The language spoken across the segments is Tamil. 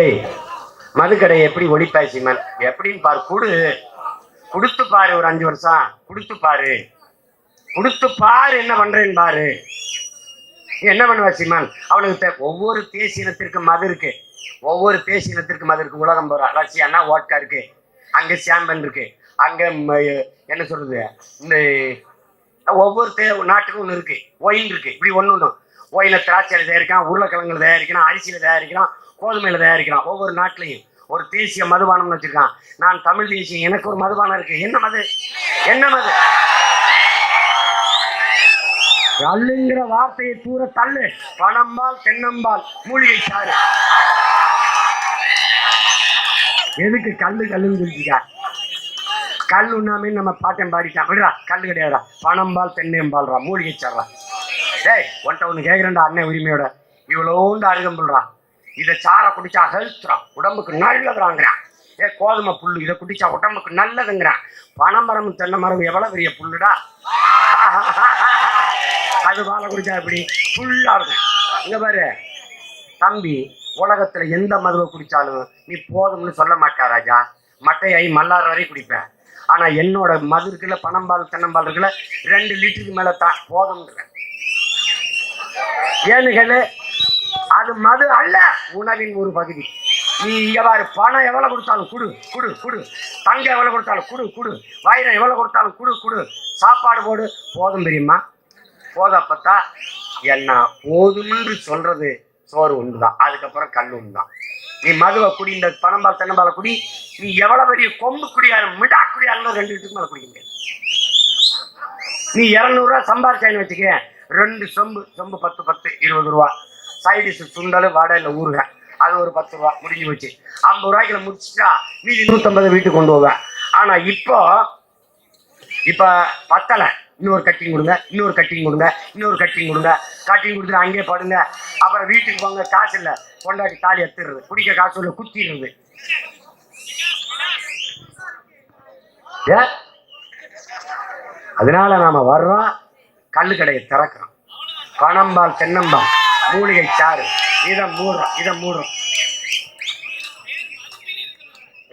ஏய் மதுக்கடை எப்படி ஒழிப்பாய் சீமன் எப்படின்னு பாரு குடு. கொடுத்து பாரு ஒரு அஞ்சு வருஷம். கொடுத்து பாரு. கொடுத்து பாரு என்ன பண்றேன்னு பாரு. என்ன பண்ணுவ சீமான் அவனுக்கு ஒவ்வொரு தேசியனத்திற்கு மது இருக்கு. ஒவ்வொரு தேசியனத்திற்கு மது இருக்கு. உலகம் போற ரஷ்யானா ஓட்கா இருக்கு. அங்க சாம்பன் இருக்கு. அங்க ம- என்ன சொல்றது? இந்த ஒவ்வொரு தே நாட்டுக்கும் ஒன்று இருக்கு. ஒயின் இருக்கு. இப்படி ஒன்று ஒன்று ஒயில திராட்சையில தயாரிக்கலாம் உருளைக்கிழங்குல தயாரிக்கலாம் அரிசியில தயாரிக்கலாம் கோதுமையில தயாரிக்கலாம் ஒவ்வொரு நாட்டிலையும் ஒரு தேசிய மதுபானம்னு வச்சிருக்கான். நான் தமிழ் தேசியம் எனக்கு ஒரு மதுபானம் இருக்கு. என்ன மது? என்ன மது? கல்லுங்கிற வார்த்தையை தூர தள்ளு. பணம்பால் தென்னம்பால் மூலிகை சாறு. எதுக்கு கல்லு கல்லுன்னு சொல்லிக்கா கல் உண்ணாமே நம்ம பாட்டம் பாடிட்டா விடுறா கல் கிடையாதுடா. பணம்பால் தென்னம்பால்ரா மூலிகை சாடுறா டேய் ஒன்ட்ட ஒன்று கேட்குறேன்டா அண்ணன் உரிமையோட. இவ்வளோண்டு அருகம்புல்றா இதை சாரை குடிச்சா ஹெல்த்ரா உடம்புக்கு நல்லதுறாங்கிறான் ஏ கோதுமை புல் இதை குடிச்சா உடம்புக்கு நல்லதுங்கிறான் பனைமரம் தென்னை மரம் எவ்வளோ பெரிய புல்லுடா? அது பாலை குடிச்சா எப்படி? ஃபுல்லாக இருக்கும். இங்கே பாரு. தம்பி உலகத்தில் எந்த மதுவை குடித்தாலும் நீ போதும்னு சொல்ல மாட்டா ராஜா. மட்டையாகி மல்லார் வரை குடிப்பேன் ஆனால் என்னோட மது இருக்குல்ல பனம்பால் தென்னம்பால் இருக்குல்ல ரெண்டு லிட்டருக்கு மேலே தான் போதும்ன்றேன் ஏன்னு கேளு அது மது அல்ல உணவின் ஒரு பகுதி. நீ இங்க பாரு பணம் எவ்வளவு கொடுத்தாலும் குடு குடு குடு. தங்கம் எவ்வளவு கொடுத்தாலும் குடு குடு. வைரம் எவ்வளவு கொடுத்தாலும் குடு குடு. சாப்பாடு போடு. போதும் தெரியுமா போதப்பத்தா என்ன போதும்னு சொல்றது சோறு ஒன்று தான் அதுக்கப்புறம் கல் ஒன்று தான் நீ மதுவை குடி இந்த பனம்பால் தென்னம்பால குடி. நீ எவ்வளவு பெரிய கொம்பு குடியாரு மிடா குடியாருன்னு ரெண்டு வீட்டுக்கு மேலே குடிக்க முடியாது. நீ இரநூறுவா சம்பாரிச்சான்னு வச்சுக்க ரெண்டு சொம்பு சொம்பு பத்து பத்து இருபது ரூபா. சைடிஷ் சுண்டல் வடை இல்லை ஊறுகாய். அது ஒரு பத்து ரூபா முடிஞ்சு போச்சு. ஐம்பது ரூபாய்க்கு முடிச்சுட்டா மீதி நூற்றம்பது வீட்டுக்கு கொண்டு போவேன் ஆனால் இப்போ இப்போ பத்தலை. இன்னொரு கட்டிங் கொடுங்க இன்னொரு கட்டிங் கொடுங்க இன்னொரு கட்டிங் கொடுங்க. கட்டிங் கொடுத்துட்டு அங்கேயே படுங்க. அப்புறம் வீட்டுக்கு போங்க காசு இல்லை. கொண்டாடி தாலி எடுத்துடுறது. குடிக்க காசு இல்லை குத்திடுறது. ஏ அதனால நாம வர்றோம். கல்லு கடையை திறக்கிறான். பனம்பால் தென்னம்பால் மூலிகை சாறு. இதை மூடுறோம் இதை மூடுறோம்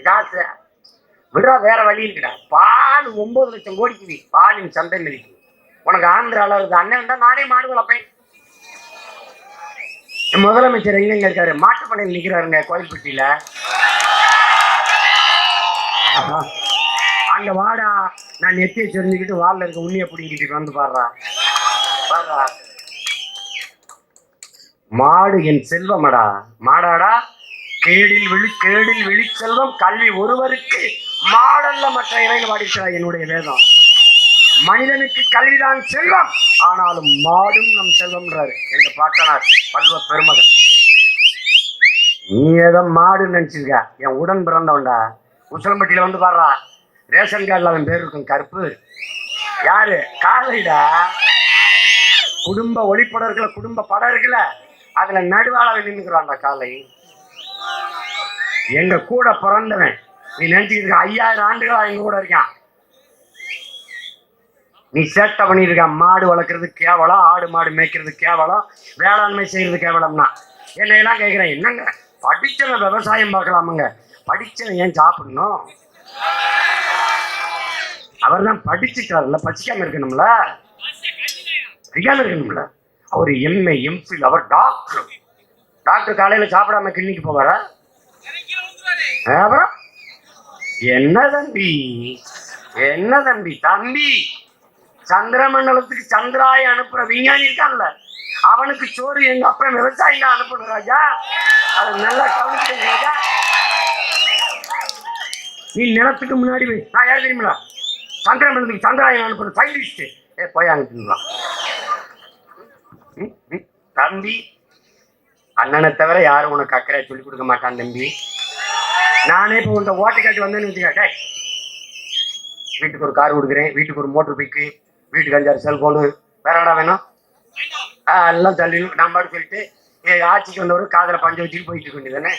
காசு விடுறா வேற வழி இருக்குடா. பால் ஒன்பது லட்சம் கோடிக்கு நீ பாலின் சந்தை இருக்கு உனக்கு ஆந்திரால இருக்கு. அண்ணன் தான் நானே மாடு வளர்ப்பேன். முதலமைச்சர் எங்கெங்க இருக்காரு? மாட்டுப்பண்ணையில் நிக்கிறாருங்க கோயில்பட்டியில. ஆஹா. அங்க வாடா. நான் நெத்தியை சொரிஞ்சுக்கிட்டு வாழ்ல இருக்க உண்ணியை பிடிங்கிட்டு வந்து பாடுறான் மாடு என் செல்வமடா. மாடாடா கேடில் விழி கேடில் விழி செல்வம் கல்வி ஒருவருக்கு மாடல்ல மற்ற இறைவன் பாடிக்கிறார் என்னுடைய வேதம். மனிதனுக்கு கல்விதான் செல்வம். ஆனாலும் மாடும் நம் செல்வம்ன்றாரு எங்க பாட்டனார் பல்வ பெருமகன். நீ ஏதோ மாடு நினைச்சிருக்க. என் உடன் பிறந்தவன்டா. உசலம்பட்டியில வந்து பாடுறா. ரேஷன் கார்டில் அவன் பேர் இருக்கும் கருப்பு. யாரு? காலைடா குடும்ப ஒளிப்படம் இருக்குல்ல குடும்ப படம் இருக்குல்ல அதுல நின்றுக்கிறான் அந்த காலை எங்க கூட பிறந்தவன் நீ நினைச்சுக்கிட்டு ஐயாயிரம் ஆண்டுகளா எங்க கூட இருக்கான். நீ சேட்டை பண்ணியிருக்க மாடு வளர்க்குறது கேவலம் ஆடு மாடு மேய்க்கிறது கேவலம் வேளாண்மை செய்யறது கேவலம்னா. என்னையெல்லாம் கேட்குறேன் என்னங்க? படிச்சவன் விவசாயம் பார்க்கலாமுங்க. படிச்சவன் ஏன் சாப்பிடணும்? அவர் தான் படிச்சுட்டாருல்ல பசிக்காம இருக்கணும்ல? படிக்காம இருக்கணும்ல அவர் எம்ஏ எம்ஃபில் அவர் டாக்டர் டாக்டர் காலையில் சாப்பிடாம கிளினிக் போவாரா? அப்புறம்? என்ன தம்பி? என்ன தம்பி? தம்பி சந்திரமண்டலத்துக்கு சந்திராய அனுப்புற விஞ்ஞானி இருக்கான்ல. அவனுக்கு சோறு எங்க அப்ப விவசாயி தான் அனுப்பணும் ராஜா. அதை நல்லா கவனிச்சுங்க ராஜா. நீ நிலத்துக்கு முன்னாடி நான் யார் தெரியுமா சந்திரமண்டலத்துக்கு சந்திராயன் அனுப்புற சயின்டிஸ்ட் ஏ போய் அனுப்பிடுவான் தம்பி அண்ணனை தவிர யாரும் உனக்கு அக்கறை சொல்லி கொடுக்க மாட்டான் தம்பி. நானே இப்போ உன்ட்ட ஓட்டு காட்டி வந்தேன்னு வச்சுக்கா வீட்டுக்கு ஒரு கார் கொடுக்குறேன் வீட்டுக்கு ஒரு மோட்டர் பைக்கு வீட்டுக்கு அஞ்சாறு செல்போனு வேற என்னடா வேணும்? எல்லாம் தள்ளி நம்பாடு சொல்லிட்டு என் ஆட்சிக்கு வந்தவர் காதில் பஞ்ச வச்சுட்டு போயிட்டு இருக்க வேண்டியதானே